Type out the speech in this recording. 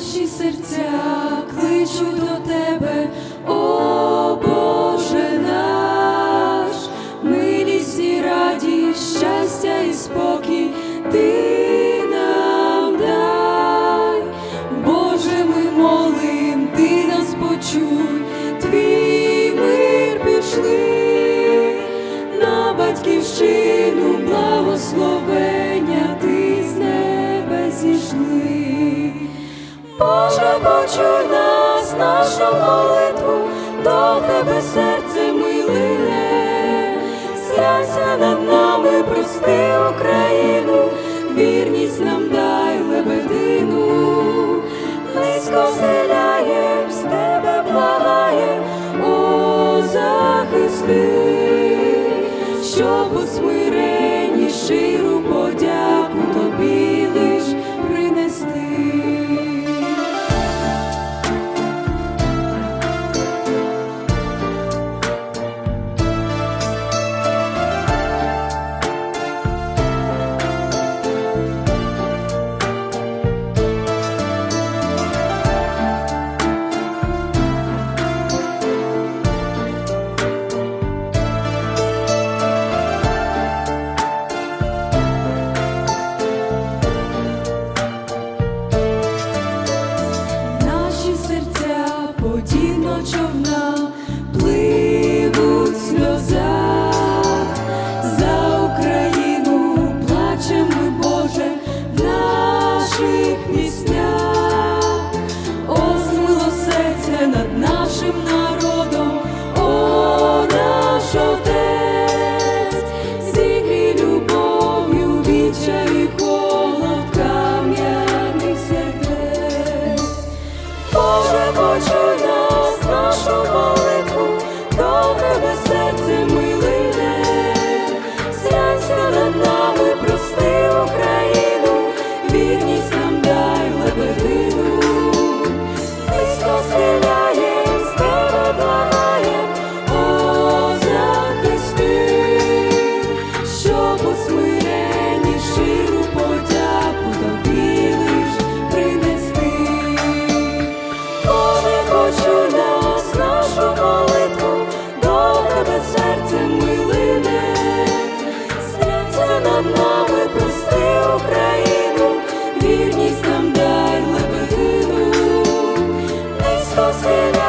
серця кличуть до тебе, о Боже наш, милість і радість, щастя і спокій ти нам дай, Боже, ми молим, ти нас почуй, твій мир пішли на батьківщину, благословення почуй нас, нашу молитву, до тебе серце милине, зглянься над нами, прости Україну, вірність нам дай лебедину, низько схиляєм, з тебе благаєм, о захисти, щоб у смиренні щиру подяку 忘れ